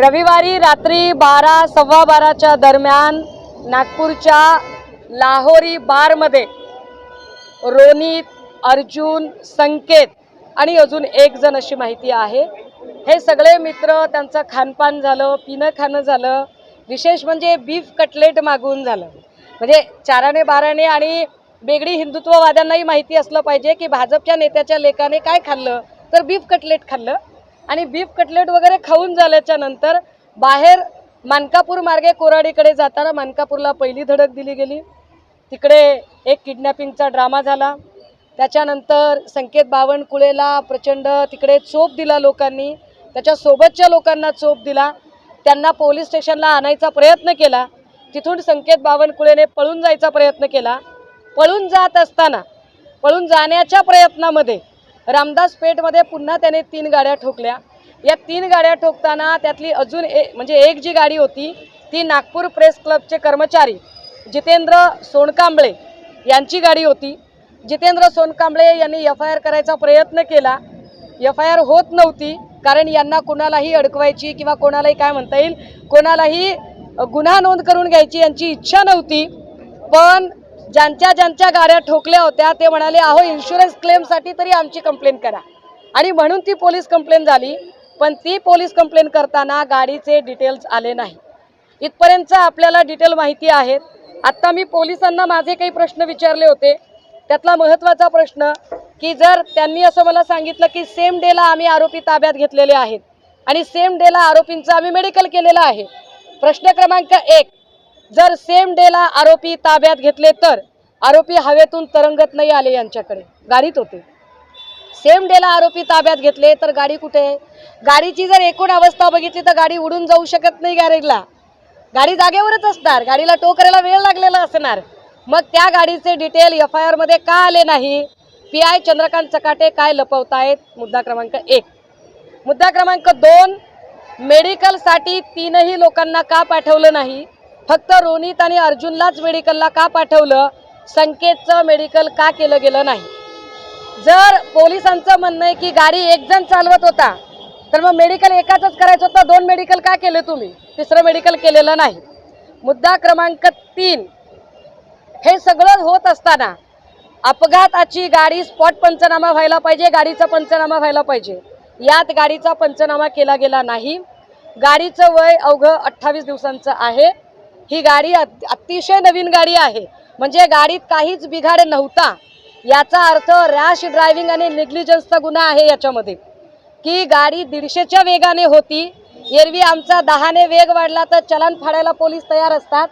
रविवारी रात्री बारा सव्वा बाराच्या दरम्यान नागपूरच्या लाहोरी बारमध्ये रोनित अर्जुन संकेत आणि अजून एक जण अशी माहिती आहे. हे सगळे मित्र त्यांचं खानपान झालं पिणं खाणं झालं. विशेष म्हणजे बीफ कटलेट मागवून झालं. म्हणजे चाराने बाराने आणि वेगळी हिंदुत्ववाद्यांनाही माहिती असलं पाहिजे की भाजपच्या नेत्याच्या लेखाने काय खाल्लं? तर बीफ कटलेट खाल्लं. आणि बीफ कटलेट वगैरे खाऊन झाल्याच्यानंतर बाहेर मानकापूर मार्गे कोराडीकडे जाताना मानकापूरला पहिली धडक दिली गेली. तिकडे एक किडनॅपिंगचा ड्रामा झाला. त्याच्यानंतर संकेत बावनकुळेला प्रचंड तिकडे चोप दिला लोकांनी. त्याच्यासोबतच्या लोकांना चोप दिला. त्यांना पोलीस स्टेशनला आणायचा प्रयत्न केला. तिथून संकेत बावनकुळेने पळून जायचा प्रयत्न केला. पळून जात असताना पळून जाण्याच्या प्रयत्नामध्ये रामदास पेठमध्ये पुन्हा त्याने तीन गाड्या ठोकल्या. या तीन गाड्या ठोकताना त्यातली अजून ए म्हणजे एक जी गाडी होती ती नागपूर प्रेस क्लबचे कर्मचारी जितेंद्र सोनकांबळे यांची गाडी होती. जितेंद्र सोनकांबळे यांनी एफ आय आर करायचा प्रयत्न केला. एफ आय आर होत नव्हती कारण यांना कोणालाही अडकवायची किंवा कोणालाही काय म्हणता येईल कोणालाही गुन्हा नोंद करून घ्यायची यांची इच्छा नव्हती. पण ज्यांच्या ज्यांच्या गाड्या ठोकल्या होत्या ते म्हणाले अहो इन्शुरन्स क्लेमसाठी तरी आमची कंप्लेंट करा. आणि म्हणून ती पोलीस कंप्लेंट झाली. पण ती पोलीस कंप्लेंट करताना गाडीचे डिटेल्स आले नाही. इथपर्यंत आपल्याला डिटेल माहिती आहेत. आत्ता मी पोलिसांना माझे काही प्रश्न विचारले होते. त्यातला महत्त्वाचा प्रश्न की जर त्यांनी असं मला सांगितलं की सेम डेला आम्ही आरोपी ताब्यात घेतलेले आहेत आणि सेम डेला आरोपींचं आम्ही मेडिकल केलेलं आहे. प्रश्न क्रमांक एक जर सेम डेला आरोपी ताब्यात घेतले तर आरोपी हवेतून तरंगत नाही आले यांच्याकडे. गाडीत होते. सेम डेला आरोपी ताब्यात घेतले तर गाडी कुठे आहे? गाडीची जर एकूण अवस्था बघितली तर गाडी उडून जाऊ शकत नाही गॅरेजला गाडी जागेवरच असणार. गाडीला टो करायला वेळ लागलेला असणार. मग त्या गाडीचे डिटेल एफ आय आरमध्ये का आले नाही? पी आय चंद्रकांत चकाटे काय लपवतायत? मुद्दा क्रमांक एक. मुद्दा क्रमांक दोन. मेडिकलसाठी तीनही लोकांना का पाठवलं नाही? फक्त रोनित आणि अर्जुनलाच मेडिकलला का पाठवलं? संकेतचं मेडिकल का केलं गेलं नाही? जर पोलिसांचं म्हणणं आहे की गाडी एक जण चालवत होता तर मग मेडिकल एकाच करायचं होतं? दोन मेडिकल का केले तुम्ही? तिसरं मेडिकल केलेलं नाही. मुद्दा क्रमांक तीन. हे सगळं होत असताना अपघाताची गाडी स्पॉट पंचनामा व्हायला पाहिजे गाडीचा पंचनामा व्हायला पाहिजे. यात गाडीचा पंचनामा केला गेला नाही. गाडीचं वय अवघं अठ्ठावीस दिवसांचं आहे. ही गाडी अतिशय नवीन गाडी आहे. म्हणजे गाडीत काहीच बिघाड नव्हता. याचा अर्थ रॅश ड्रायव्हिंग आणि निग्लिजन्सचा गुन्हा आहे याच्यामध्ये. की गाडी दीडशेच्या वेगाने होती. एरवी आमचा दहाने वेग वाढला तर चलन फाडायला पोलीस तयार असतात.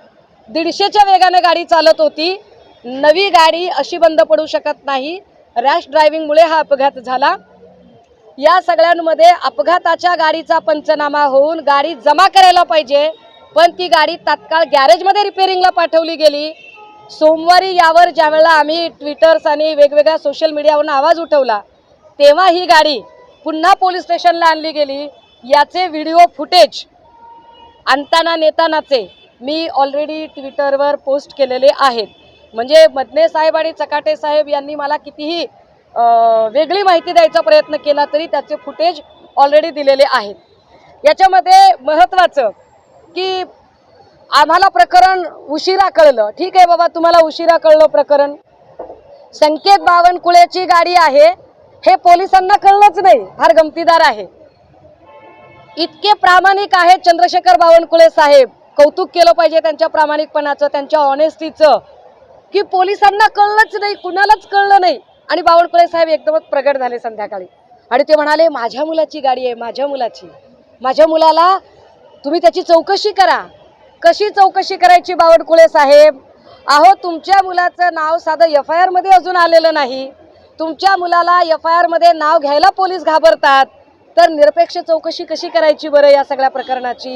दीडशेच्या वेगाने गाडी चालत होती. नवी गाडी अशी बंद पडू शकत नाही. रॅश ड्रायव्हिंगमुळे हा अपघात झाला. या सगळ्यांमध्ये अपघाताच्या गाडीचा पंचनामा होऊन गाडी जमा करायला पाहिजे. पण ती गाडी तात्काळ गॅरेजमध्ये रिपेअरिंगला पाठवली गेली. सोमवारी यावर ज्यावेळेला आम्ही ट्विटर्स आणि वेगवेगळ्या सोशल मीडियावरून आवाज उठवला तेव्हा ही गाडी पुन्हा पोलीस स्टेशनला आणली गेली. याचे व्हिडिओ फुटेज आणताना नेतानाचे मी ऑलरेडी ट्विटरवर पोस्ट केलेले आहेत. म्हणजे मदने साहेब आणि चकाटे साहेब यांनी मला कितीही वेगळी माहिती द्यायचा प्रयत्न केला तरी त्याचे फुटेज ऑलरेडी दिलेले आहेत. याच्यामध्ये महत्त्वाचं की आम्हाला प्रकरण उशिरा कळलं. ठीक आहे बाबा तुम्हाला उशिरा कळलं प्रकरण. संकेत बावनकुळेची गाडी आहे. हे पोलिसांना कळलंच नाही. फार गमतीदार आहे. इतके प्रामाणिक आहेत चंद्रशेखर बावनकुळे साहेब. कौतुक केलं पाहिजे त्यांच्या प्रामाणिकपणाचं त्यांच्या ऑनेस्टीचं की पोलिसांना कळलंच नाही कुणालाच कळलं नाही. आणि बावनकुळे साहेब एकदमच प्रगट झाले संध्याकाळी. आणि ते म्हणाले माझ्या मुलाची गाडी आहे माझ्या मुलाची. माझ्या मुलाला तुम्ही त्याची चौकशी करा. कशी चौकशी करायची बावडकुळे साहेब? अहो तुमच्या मुलाचं नाव साधं एफ आय आरमध्ये अजून आलेलं नाही. तुमच्या मुलाला एफ आय आरमध्ये नाव घ्यायला पोलीस घाबरतात. तर निरपेक्ष चौकशी कशी करायची बरं या सगळ्या प्रकरणाची?